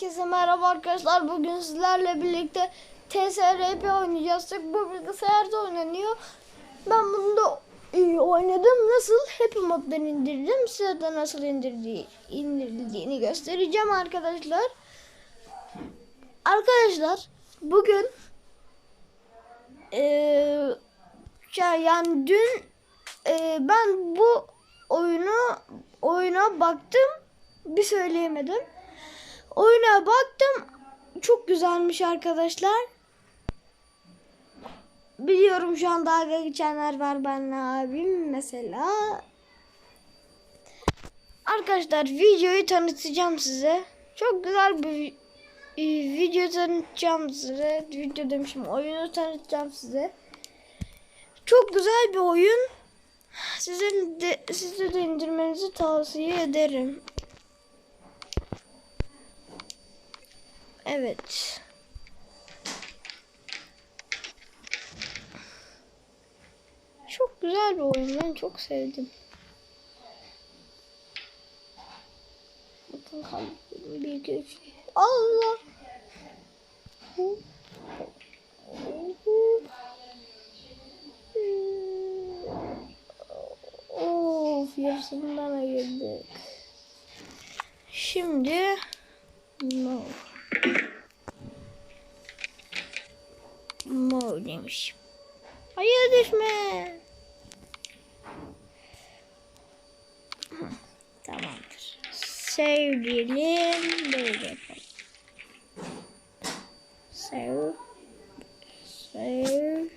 Herkese merhaba arkadaşlar. Bugün sizlerle birlikte TSRP oynayacağız. Bu bilgisayarda oynanıyor. Ben bunu da e, oynadım. Nasıl? Happy moddan indirdim. Size de nasıl indirdiği, indirildiğini göstereceğim arkadaşlar. Arkadaşlar bugün şey, yani dün eee, ben bu oyunu oyuna baktım bir söyleyemedim. Oyuna baktım çok güzelmiş arkadaşlar. Biliyorum şu an dalga geçenler var benimle abim mesela. Arkadaşlar videoyu tanıtacağım size. Çok güzel bir e, video tanıtacağım size. Video demişim oyunu tanıtacağım size. Çok güzel bir oyun. Sizin de, size de indirmenizi tavsiye ederim. Evet. Çok güzel bir oyun. Ben çok sevdim. Bakın kaldım. Bir üç. Allah. Of yarısından ayırdık. Şimdi no. No demiş. Hayır düşme. Tamamdır. Save. Böyle yapalım. Save. Save.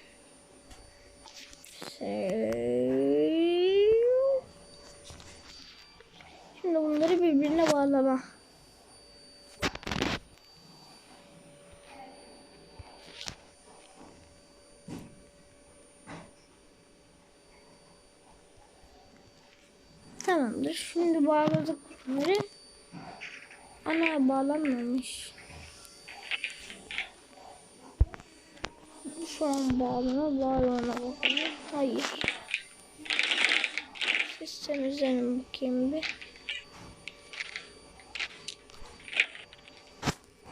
Şimdi bunları birbirine bağlama. Tamamdır. Şimdi bağladık bunları. Ana bağlanmamış. Şu an bağlana bağlana bakalım. Hayır. Sistem üzerine bakayım bir.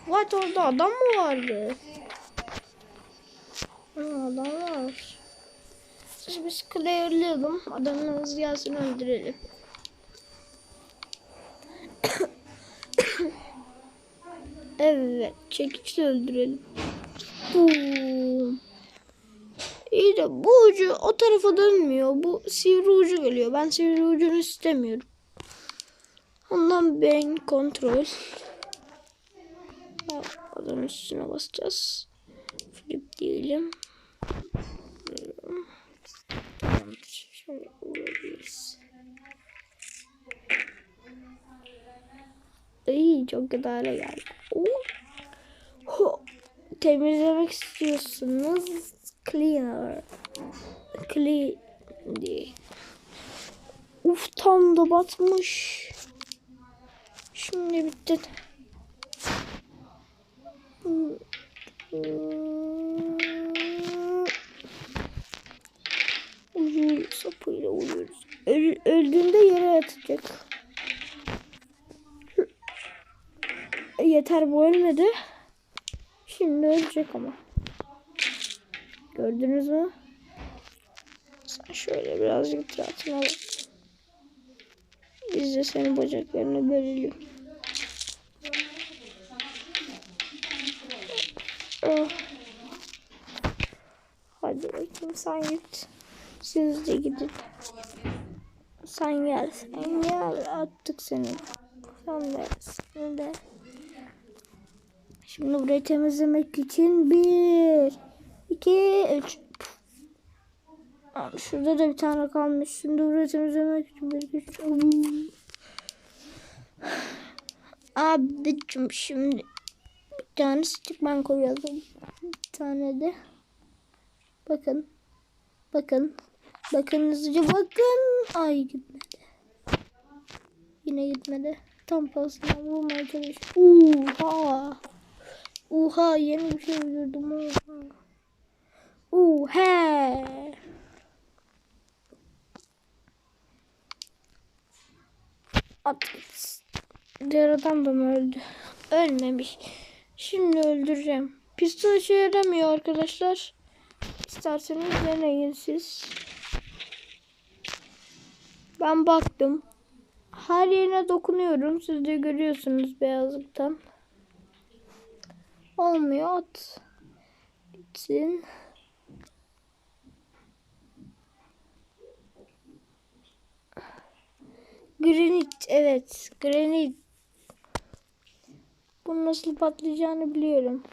What orada adam mı vardı? Adam var. Biz clearlayalım. Adamın hızlı gelsin öldürelim. Evet. Çekiçle öldürelim. Boom. İyi de bu ucu o tarafa dönmüyor. Bu sivri ucu geliyor. Ben sivri ucunu istemiyorum. Ondan ben kontrol. Adamın üstüne basacağız. Flip diyelim. İyi çok kötü hale geldi. Ho. Temizlemek istiyorsunuz. Cleaner. Clean. Uf tam da batmış. Şimdi bitti. Ucu sapıyla vuruyoruz. Öl, öldüğünde yere yatacak. Yeter bu ölmedi. Şimdi ölecek ama. Gördünüz mü? Sen şöyle birazcık tiratını al. Biz de senin bacaklarını bölelim. Oh. Hadi bakayım sen git. Siz de gidin. Sen gel. Sen gel. Attık seni. Sen de. Sen de. Şimdi burayı temizlemek için bir, iki, üç. Şurada da bir tane kalmış. Şimdi burayı temizlemek için bir, iki, üç. Abicim şimdi bir tane stickman koyalım. Bir tane de. Bakın. Bakın. Bakın hızlıca bakın. Ay gitmedi. Yine gitmedi. Tam pasından vurmaya çalış. Oha. Oha yeni bir şey uydurdum. Oha. Oha. At. Adam da mı öldü? Ölmemiş. Şimdi öldüreceğim. Pistol işe yaramıyor arkadaşlar. İsterseniz deneyin siz. Ben baktım. Her yerine dokunuyorum. Siz de görüyorsunuz beyazlıktan. Olmuyor. At. Gitsin. Granit. Evet. Granit. Bunun nasıl patlayacağını biliyorum.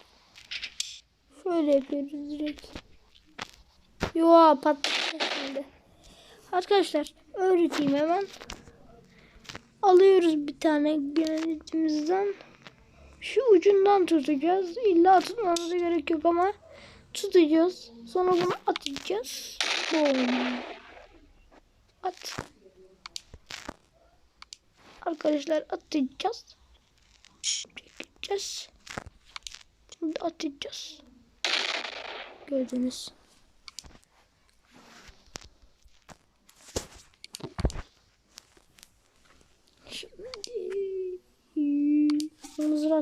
Şöyle yapıyoruz direkt. Yo patlayacak şimdi. Arkadaşlar öğreteyim hemen. Alıyoruz bir tane granitimizden. Şu ucundan tutacağız. İlla tutmamıza gerek yok ama tutacağız. Sonra bunu atacağız. Boom. At. Arkadaşlar atacağız. Çekeceğiz. Şimdi atacağız. Gördünüz. Şimdi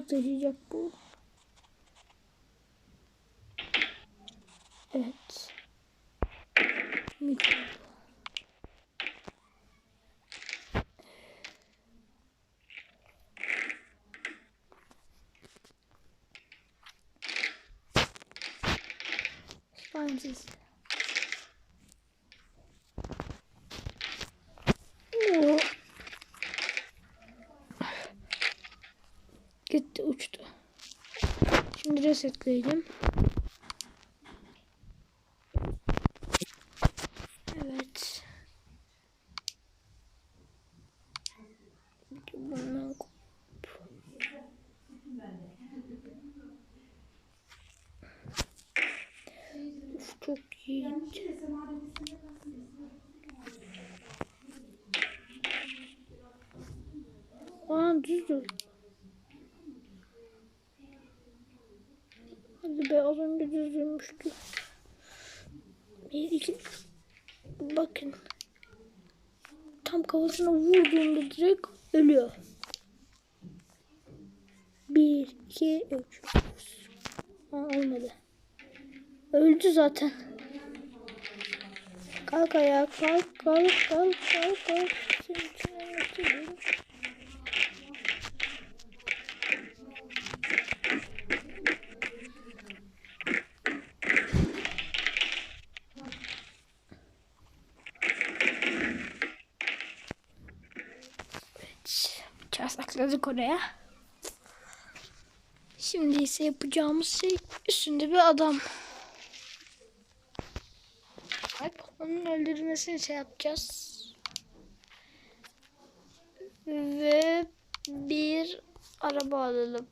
mızrak taşıyacak bu. Evet. Mikro. Slimesiz. Oo. Gitti uçtu. Şimdi resetleyelim. Evet. Bundan Uf, çok iyi. Aa düz dur. Hadi be az önce düzülmüştü. Bir iki. Bakın. Tam kafasına vurduğunda direkt ölüyor. Bir, iki, üç. Aa, olmadı. Öldü zaten. Kalk ayağa kalk kalk kalk kalk kalk. Senin için anlatıyorum. Evet. Bıçağı sakladık oraya. Şimdi ise yapacağımız şey üstünde bir adam. Bak onun öldürmesini şey yapacağız. Ve bir araba alalım.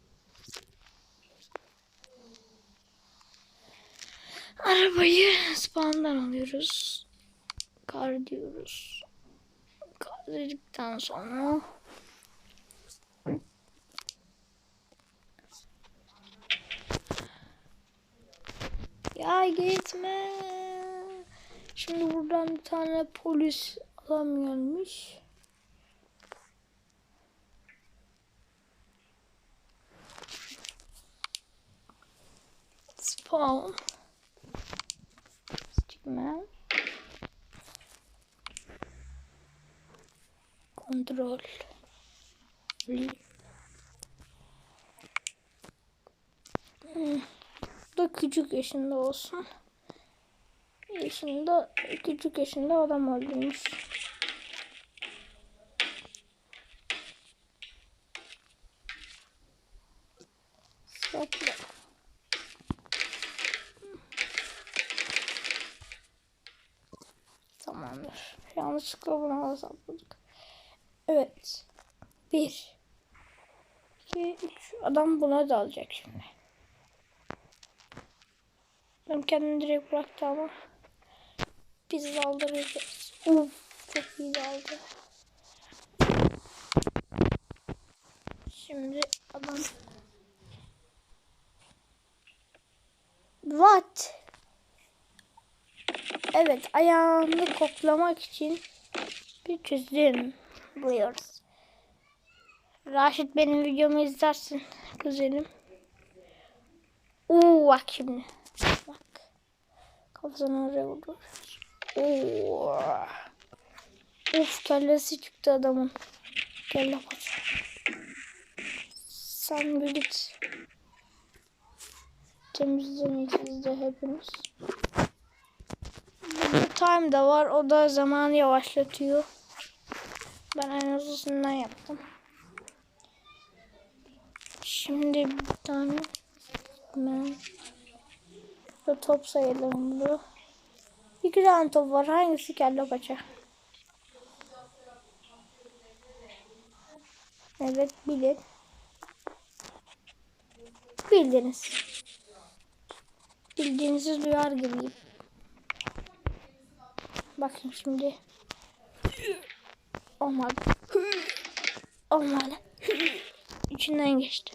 Arabayı spawn'dan alıyoruz. Kar diyoruz. Kar dedikten sonra Ya gitme. Şimdi buradan bir tane polis adam gelmiş. Spawn. Stickman. Kontrol. Hmm. Da küçük yaşında olsun. Yaşında, küçük yaşında adam öldürmüş. Sapla. Tamamdır. Yanlışlıkla buna sapladık. Evet. Bir. iki, üç. Adam buna da alacak şimdi. Ben kendimi direkt bıraktı ama. Biz daldıracağız. Uf, çok iyi daldı. Şimdi adam What? Evet, ayağını koklamak için bir çözüm buluyoruz. Raşit benim videomu izlersin. Güzelim. Oo bak şimdi. Bak. Kafasını oraya vurdu. Uf kellesi çıktı adamın. Kelle paça. Sen bir git. Temizleyin siz de hepiniz. Burada time da var. O da zamanı yavaşlatıyor. Ben en azından yaptım. Şimdi bir tane ben şu top sayalım bunu. İki tane top var. Hangisi kelle paça? Evet bilin. Bildiniz. Bildiğinizi duyar gibiyim. Bakın şimdi. Olmadı. Olmadı. İçinden geçti.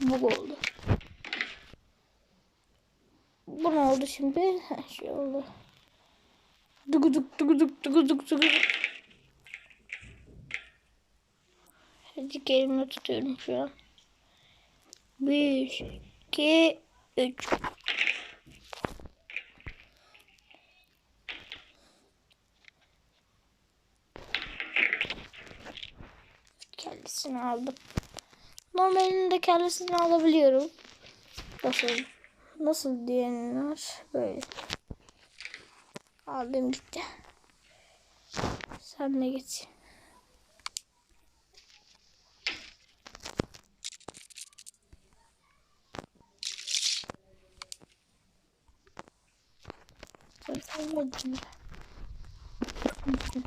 Bu oldu. Bu ne oldu şimdi? Şey oldu. Duguduk duguduk duguduk duguduk. Hadi elimle tutuyorum şu an. Bir, iki, üç. Kellesini aldım. Normalinde kellesini alabiliyorum. Nasıl? Nasıl diyenler böyle. Aldım gitti. Sen de.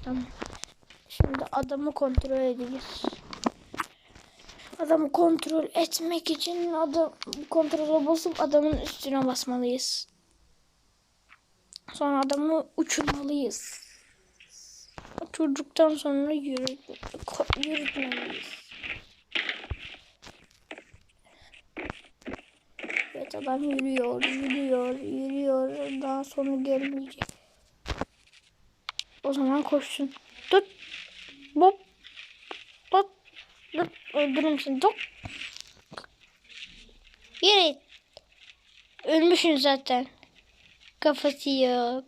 Tamam. Şimdi adamı kontrol edeceğiz. Adamı kontrol etmek için adam kontrole basıp adamın üstüne basmalıyız. Sonra adamı uçurmalıyız. Uçurduktan sonra yürü, yürütmeliyiz. Evet adam yürüyor, yürüyor, yürüyor. Daha sonu gelmeyecek. O zaman koşsun. Tut. Bop. Öldürürüm seni. Tut. Yere. Ölmüşsün zaten. Kafası yok.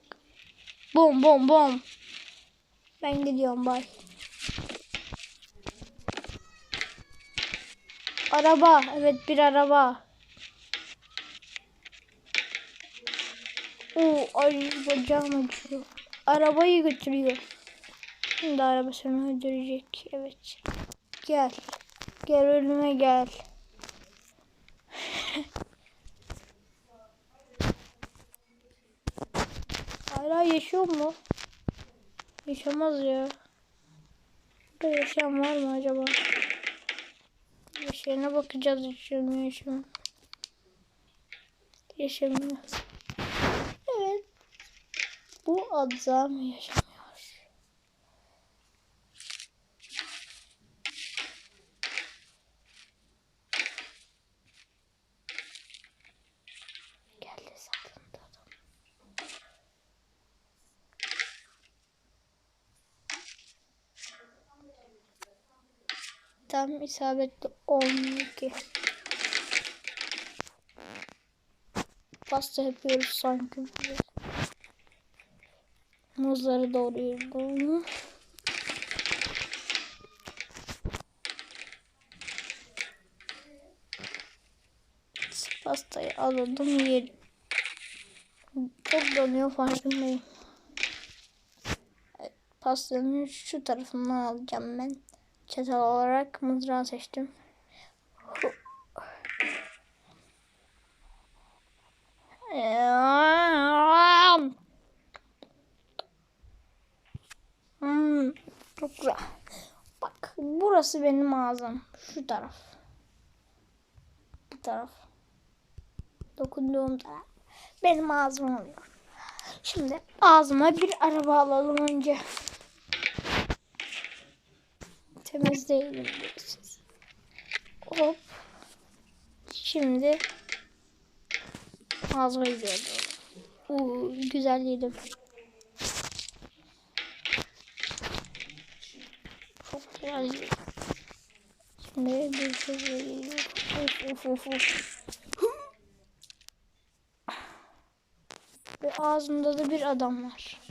Bom bom bom. Ben gidiyorum bay. Araba. Evet bir araba. Oo, ay bacağım acıyor. Arabayı götürüyor. Şimdi araba seni öldürecek. Evet. Gel. Gel önüme gel. Hala yaşıyor mu? Yaşamaz ya. Burada yaşayan var mı acaba? Yaşayana bakacağız yaşıyor mu yaşamıyor. Yaşamıyor. Evet. Bu adam yaşamıyor. Tam isabetli 12. Pasta yapıyoruz sanki. böyle. Muzları doğruyorum. Pastayı alalım yiyelim. Çok donuyor farkındayım. Pastanın şu tarafından alacağım ben. Çatal olarak mızrağı seçtim. Hmm, çok güzel. Bak burası benim ağzım. Şu taraf. Bu taraf. Dokunduğum taraf. Benim ağzım oluyor. Şimdi ağzıma bir araba alalım önce. Diyorsunuz. Hop. Şimdi ağzıma gidiyor. Uuu güzel yedim. Çok güzel. Ne bir şey geliyor. Of of of. Ve ağzında da bir adam var.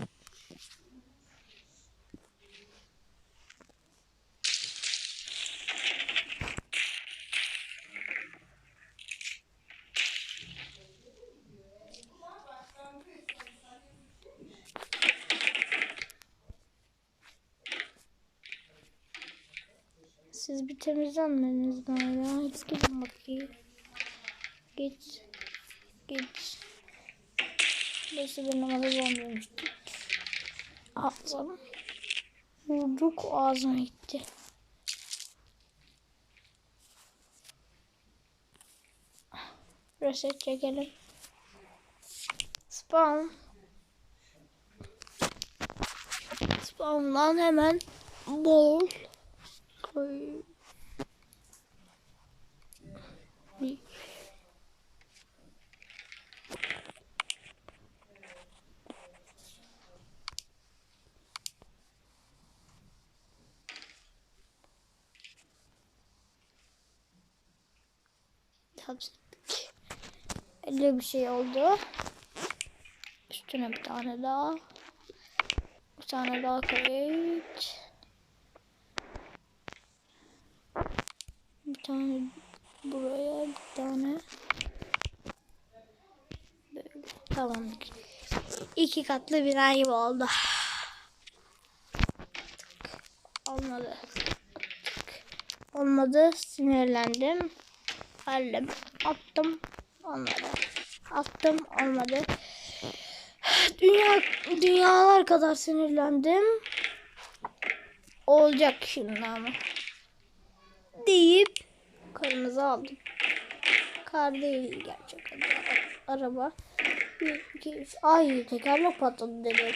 Siz bir temizlenmediniz daha. Hiç gidin bakayım. Git. Git. Burası benim arabam Git. Ağzım. Vurduk ağzıma gitti. Reset çekelim. Spam. Spamdan hemen bol koy. Hapsettik. Öyle bir şey oldu. Üstüne bir tane daha. Bir tane daha kayıt. Tane buraya bir tane. Böyle. Tamamdır. İki katlı bina gibi oldu. Olmadı. Olmadı. Sinirlendim. Hallim. Attım. Olmadı. Attım. Olmadı. Dünya dünyalar kadar sinirlendim. Olacak şimdi ama. Deyip kırmızı aldım. Kar değil gerçek adı. Araba. Ay tekerlek patladı dedim.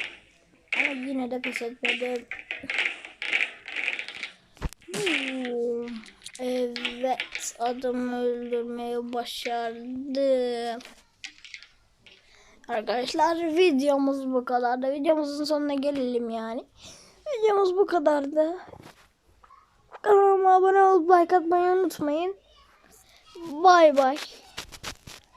Ama yine de pes etmedim. Hmm, Evet adamı öldürmeyi başardım. Arkadaşlar videomuz bu kadardı. Videomuzun sonuna gelelim yani. Videomuz bu kadardı. Kanalıma abone olup like atmayı unutmayın. Bay bay.